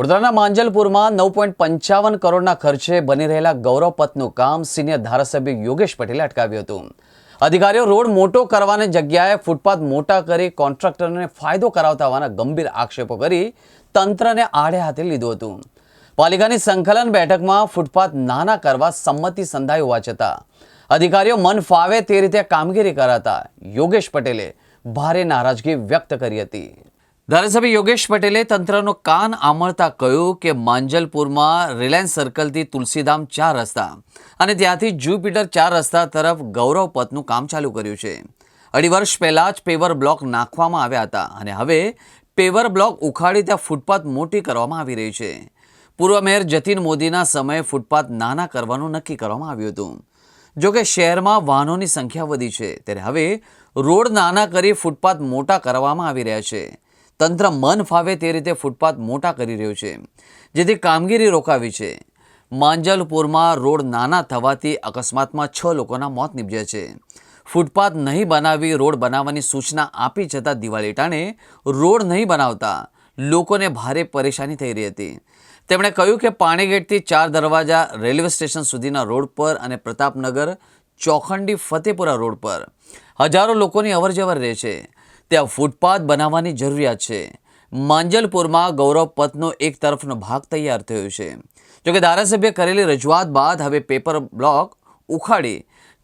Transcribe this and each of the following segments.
વડોદરાના માંજલપુરમાં નવ પોઈન્ટ પંચાવન કરોડના ખર્ચે બની રહેલા ગૌરવપથનું કામ સિનિયર ધારાસભ્ય યોગેશ પટેલે અટકાવ્યું હતું. અધિકારીઓ રોડ મોટો કરવાની જગ્યાએ ફૂટપાથ મોટા કરી કોન્ટ્રાક્ટરને ફાયદો કરાવતા હોવાના ગંભીર આક્ષેપો કરી તંત્રને આડે હાથે લીધું હતું. પાલિકાની સંકલન બેઠકમાં ફૂટપાથ નાના કરવા સંમતિ સંધાઈ હોવા છતાં અધિકારીઓ મન ફાવે તે રીતે કામગીરી કરાતા યોગેશ પટેલે ભારે નારાજગી વ્યક્ત કરી હતી. ધારાસભ્ય યોગેશ પટેલે તંત્રનો કાન આમળતા કહ્યું કે માંજલપુરમાં રિલાયન્સ સર્કલથી તુલસીધામ ચાર રસ્તા અને ત્યાંથી જુપિટર ચાર રસ્તા તરફ ગૌરવ પથનું કામ ચાલુ કર્યું છે. અઢી વર્ષ પહેલાં જ પેવર બ્લોક નાખવામાં આવ્યા હતા અને હવે પેવર બ્લોક ઉખાડી ત્યાં ફૂટપાથ મોટી કરવામાં આવી રહી છે. પૂર્વ મેયર જતીન મોદીના સમયે ફૂટપાથ નાના કરવાનું નક્કી કરવામાં આવ્યું હતું. જોકે શહેરમાં વાહનોની સંખ્યા વધી છે, ત્યારે હવે રોડ નાના કરી ફૂટપાથ મોટા કરવામાં આવી રહ્યા છે. તંત્ર મન ફાવે તે રીતે ફૂટપાથ મોટા કરી રહ્યું છે, જેથી કામગીરી રોકાવી છે. માંજલપુરમાં રોડ નાના થવાથી અકસ્માતમાં છ લોકોના મોત નીપજ્યા છે. ફૂટપાથ નહીં બનાવી રોડ બનાવવાની સૂચના આપી છતાં દિવાળી ટાણે રોડ નહીં બનાવતા લોકોને ભારે પરેશાની થઈ રહી હતી. તેમણે કહ્યું કે પાણીગેટથી ચાર દરવાજા રેલવે સ્ટેશન સુધીના રોડ પર અને પ્રતાપનગર ચોખંડી ફતેપુરા રોડ પર હજારો લોકોની અવરજવર રહે છે. ત્યાં ફૂટપાથ બનાવવાની જરૂરિયાત છે. માંજલપુરમાં ગૌરવ પથનો એક તરફનો ભાગ તૈયાર થયો છે. જોકે ધારાસભ્ય કરેલી રજૂઆત બાદ હવે પેપર બ્લોક ઉખાડી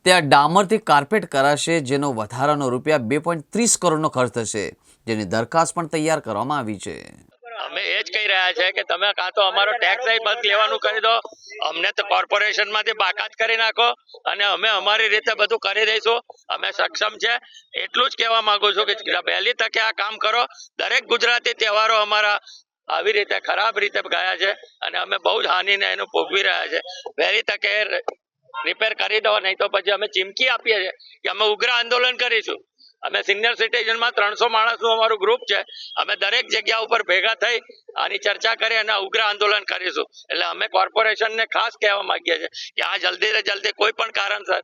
ત્યાં ડામરથી કાર્પેટ કરાશે, જેનો વધારાનો રૂપિયા બે પોઈન્ટ ત્રીસ કરોડનો ખર્ચ થશે, જેની દરખાસ્ત પણ તૈયાર કરવામાં આવી છે. અમે એ જ કહી રહ્યા છે કે તમે કાં તો અમારો ટેક્સ બંધ લેવાનું કરી દો. અમને તો કોર્પોરેશનમાંથી બાકાત કરી નાખો અને અમે અમારી રીતે બધું કરી દઈશું. અમે સક્ષમ છે. એટલું જ કહેવા માંગુ છું કે વહેલી તકે આ કામ કરો. દરેક ગુજરાતી તહેવારો અમારા આવી રીતે ખરાબ રીતે ગયા છે અને અમે બહુ જ હાનિને એનું ભોગવી રહ્યા છે. વહેલી તકે રિપેર કરી દો, નહીં તો પછી અમે ચીમકી આપીએ છીએ કે અમે ઉગ્ર આંદોલન કરીશું. અમે સિનિયર સિટીઝનમાં ત્રણસો માણસનું અમારું ગ્રુપ છે. અમે દરેક જગ્યા ઉપર ભેગા થઈ આની ચર્ચા કરી અને ઉગ્ર આંદોલન કરીશું. એટલે અમે કોર્પોરેશનને ખાસ કહેવા માંગીએ છીએ કે આ જલ્દી ને જલ્દી કોઈ પણ કારણસર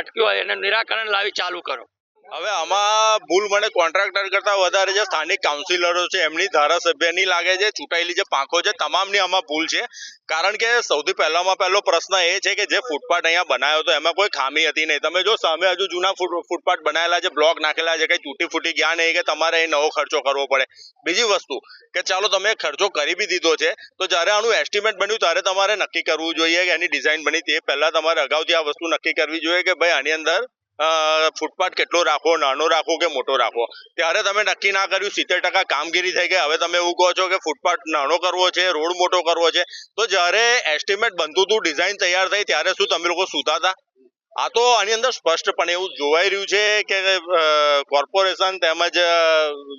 અટક્યું હોય એને નિરાકરણ લાવી ચાલુ કરો. હવે આમાં ભૂલ મને કોન્ટ્રાક્ટર કરતા વધારે જે સ્થાનિક કાઉન્સિલરો છે, એમની ધારાસભ્યની લાગે છે, ચૂંટાયેલી જે પાંખો છે, તમામની આમાં ભૂલ છે. કારણ કે સૌથી પહેલામાં પહેલો પ્રશ્ન એ છે કે જે ફૂટપાથ અહીંયા બનાવ્યો હતો, એમાં કોઈ ખામી હતી નહીં. તમે જો સામે હજુ જૂના ફૂટ- ફૂટપાથ બનાવેલા છે, બ્લોક નાખેલા છે, કંઈ તૂટી ફૂટી ગયા નહીં કે તમારે એ નવો ખર્ચો કરવો પડે. બીજી વસ્તુ કે ચાલો તમે ખર્ચો કરી બી દીધો છે, તો જ્યારે આનું એસ્ટિમેટ બન્યું ત્યારે તમારે નક્કી કરવું જોઈએ કે એની ડિઝાઇન બની તે પહેલા તમારે અગાઉથી આ વસ્તુ નક્કી કરવી જોઈએ કે ભાઈ આની અંદર ફૂટપાથ કેટલો રાખવો નાનો રાખવો કે મોટો રાખવો ત્યારે તમે નક્કી ના કર્યું, સિત્તેર ટકા કામગીરી થઈ ગઈ. હવે તમે એવું કહો છો કે ફૂટપાથ નાનો કરવો છે, રોડ મોટો કરવો છે? તો જ્યારે એસ્ટિમેટ બનતું હતું ડિઝાઇન તૈયાર થઈ, ત્યારે શું તમે લોકો સૂતા હતા? આ તો આની અંદર સ્પષ્ટપણે એવું જોવાઈ રહ્યું છે કે કોર્પોરેશન તેમજ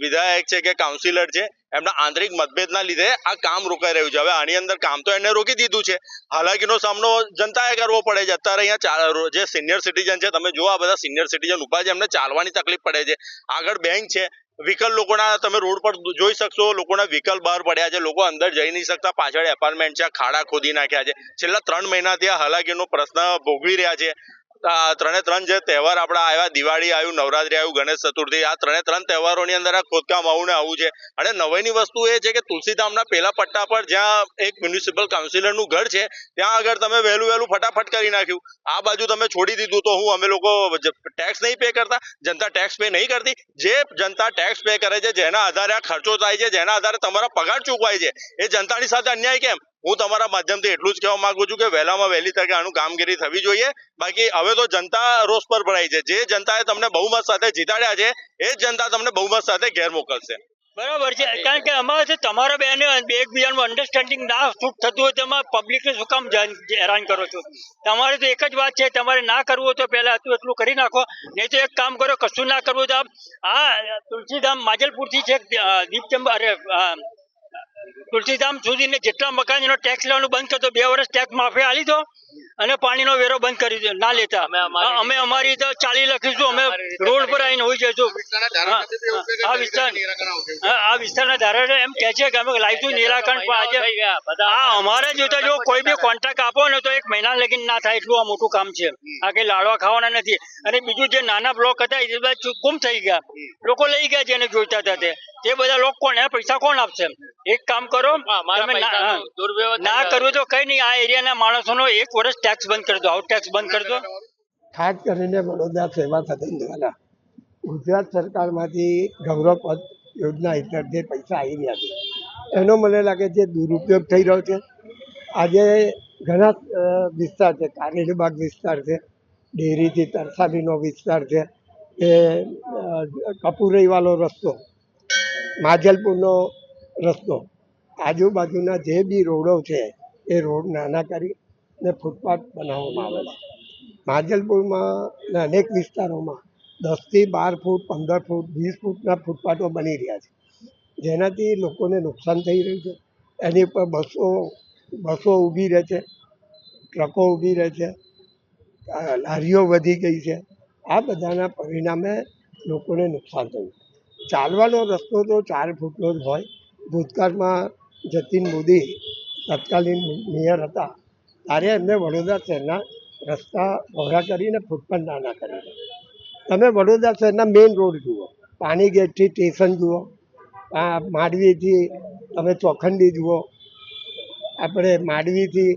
વિધાયક છે કે કાઉન્સિલર છે એમના આંતરિક મતભેદના લીધે આ કામ રોકાઈ રહ્યું છે. હવે આની અંદર કામ તો એને રોકી દીધું છે. હાલાકીનો સામનો જનતાએ કરવો પડે છે. અત્યારે અહીંયા જે સિનિયર સિટીઝન છે, તમે જો આ બધા સિનિયર સિટીઝન ઊભા છે. એમને ચાલવાની તકલીફ પડે છે. આગળ બેંક છે. વ્હીકલ લોકોના તમે રોડ પર જોઈ શકશો. લોકોના વ્હીકલ બહાર પડ્યા છે. લોકો અંદર જઈ નહીં શકતા. પાછળ એપાર્ટમેન્ટ છે. ખાડા ખોદી નાખ્યા છે. છેલ્લા ત્રણ મહિનાથી આ હાલાકીનો પ્રશ્ન ભોગવી રહ્યા છે. ત્રણે ત્રણ જે તહેવાર આપણા આવ્યા, દિવાળી આવ્યું, નવરાત્રી આવ્યું, ગણેશ ચતુર્થી, આ ત્રણે ત્રણ તહેવારોની અંદર આ ખોદકામ આવું ને આવું છે. અને નવાઈની વસ્તુ એ છે કે તુલસીધામના પેલા પટ્ટા પર જ્યાં એક મ્યુનિસિપલ કાઉન્સિલરનું ઘર છે, ત્યાં આગળ તમે વહેલું વહેલું ફટાફટ કરી નાખ્યું. આ બાજુ તમે છોડી દીધું તો હું અમે લોકો ટેક્સ નહીં પે કરતા, જનતા ટેક્સ પે નહીં કરતી. જે જનતા ટેક્સ પે કરે છે, જેના આધારે આ ખર્ચો થાય છે, જેના આધારે તમારા પગાર ચૂકવાય છે. એ જનતાની સાથે અન્યાય કેમ? હું તમારા માધ્યમથી એટલું જ કહેવા માંગુ છું કે વહેલામાં વહેલી તકે આનું કામગીરી થવી જોઈએ. બાકી હવે તો જનતા રોષ પર ભરાઈ છે. જે જનતાએ તમને બહુમત સાથે જીતાડ્યા છે, એ જ જનતા તમને બહુમત સાથે ઘેર મોકલશે. બરાબર છે. કારણ કે અમારે છે તમારા બેને એકબીજાનું અન્ડરસ્ટેન્ડિંગ ના શૂટ થતું હોય તેમાં પબ્લિકને શું કામ હેરાન કરો છો? તમારે તો એક જ વાત છે, તમારે ના કરવું તો પહેલા હતું એટલું કરી નાખો. નહીં તો એક કામ કરો, કશું ના કરવું તો આ તુલસીધામ, માજલપુરથી છે દીપચંબ અરે તુલસીધામ સુધીને જેટલા મકાનનો ટેક્સ લેવાનું બંધ કરતો બે વર્ષ ટેક્સ માફી આલી દો અને પાણીનો વેરો બંધ કરી દો ના લેતા. અમે અમારી- રીતે ચાલી લખીશું અમે રોડ પર આવીને હોઈ જઈશું. આ વિસ્તાર હા, આ વિસ્તારના ધારાસભ્ય એમ કહે છે કે અમે લાવીશું નિરાકરણ પણ આજે આ અમારે જોતા જો કોઈ બી કોન્ટ્રાક્ટ આપો ને તો મહિના લગીન ના થાય એટલું આ મોટું કામ છે. આ કઈ લાડવા ખાવાના નથી. અને બીજું જે નાના બ્લોક હતા એ બધા ગુમ થઈ ગયા. લોકો લઈ ગયા જેને જોઈતા હતા તે. તે બધા લોકો કોણ? પૈસા કોણ આપશે? એક કામ કરો તમે ના- ના કરવું તો કઈ નહીં. આ એરિયાના માણસોનો એક વર્ષ ટેક્સ બંધ કરી દો. આઉટ ટેક્સ બંધ કરી દો. ખાસ કરીને વડોદરા સેવા સદન દ્વારા ગુજરાત સરકારમાંથી ગૌરવ પદ યોજના હેઠળ જે પૈસા આવી રહ્યા છે એનો મને લાગે છે દુરુપયોગ થઈ રહ્યો છે. આજે ઘણા વિસ્તાર છે. કારેલીબાગ વિસ્તાર છે, ડેરીથી તરસાલીનો વિસ્તાર છે. એ કપુરઈવાલો રસ્તો, માજલપુરનો રસ્તો. આજુબાજુના જે બી રોડો છે, એ રોડ નાના કરી ને ફૂટપાથ બનાવવામાં આવે છે. માજલપુરમાં અનેક વિસ્તારોમાં દસથી બાર ફૂટ, પંદર ફૂટ, વીસ ફૂટના ફૂટપાથો બની રહ્યા છે. જેનાથી લોકોને નુકસાન થઈ રહ્યું છે. એની ઉપર બસો બસો ઊભી રહે છે, ટ્રકો ઊભી રહે છે લારીઓ વધી ગઈ છે. આ બધાના પરિણામે લોકોને નુકસાન થયું. ચાલવાનો રસ્તો તો ચાર ફૂટનો જ હોય. ભૂતકાળમાં જતીન મોદી તત્કાલીન મેયર હતા. ત્યારે એમને વડોદરા શહેરના રસ્તા પહોળા કરીને ફૂટપાથ નાના કરી તમે વડોદરા શહેરના મેઇન રોડ જુઓ. પાણી ગેટથી સ્ટેશન જુઓ. માંડવીથી તમે ચોખંડી જુઓ. આપણે માંડવીથી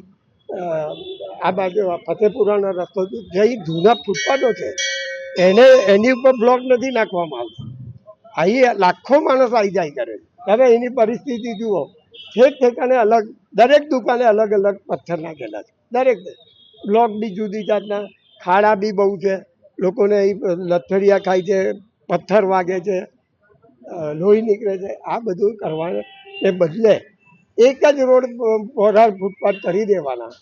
આ બાજુ ફતેપુરાનો રસ્તો જે જૂના ફૂટપાથો છે. એને, એની ઉપર બ્લોક નથી નાખવામાં આવતો. અહીં લાખો માણસ આવી જાય કરે તમે એની પરિસ્થિતિ જુઓ. ઠેક ઠેકાને અલગ, દરેક દુકાને અલગ અલગ પથ્થર નાખેલા છે. દરેક બ્લોક બી જુદી જાતના, ખાડા બી બહુ છે. લોકોને અહીં લથડિયા ખાય છે, પથ્થર વાગે છે લોહી નીકળે છે. આ બધું કરવાને બદલે એક જ રોડ પોઢાર ફૂટપાથ કરી દેવાના.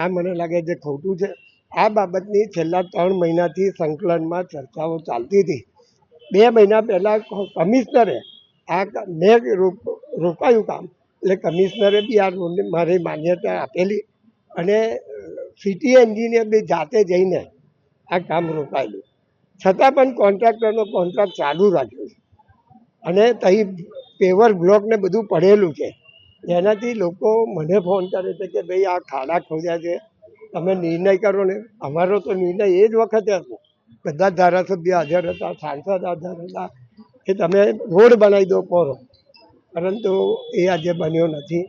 આ મને લાગે છે ખોટું છે. આ બાબતની છેલ્લા ત્રણ મહિનાથી સંકલનમાં ચર્ચાઓ ચાલતી હતી. બે મહિના પહેલાં કમિશનરે આ મેં રોકાયું કામ, એટલે કમિશનરે બી આ રોડને મારી માન્યતા આપેલી અને સિટી એન્જિનિયર બી જાતે જઈને આ કામ રોકાયેલું છતાં પણ કોન્ટ્રાક્ટરનો કોન્ટ્રાક્ટ ચાલુ રાખ્યો છે. અને તહીં પેવર બ્લોક ને બધું પડેલું છે. જેનાથી લોકો મને ફોન કરે છે કે ભાઈ આ ખાડા ખોદ્યા છે, તમે નિર્ણય કરો ને. અમારો તો નિર્ણય એ જ વખતે હતો. બધા ધારાસભ્ય હાજર હતા, સાંસદ હાજર હતા, કે તમે રોડ બનાવી દો પોરો. પરંતુ એ આજે બન્યો નથી.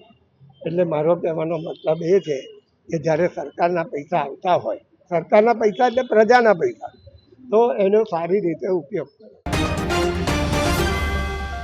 એટલે મારો કહેવાનો મતલબ એ છે કે જ્યારે સરકારના પૈસા આવતા હોય, સરકારના પૈસા એટલે પ્રજાના પૈસા, તો એનો સારી રીતે ઉપયોગ કરો.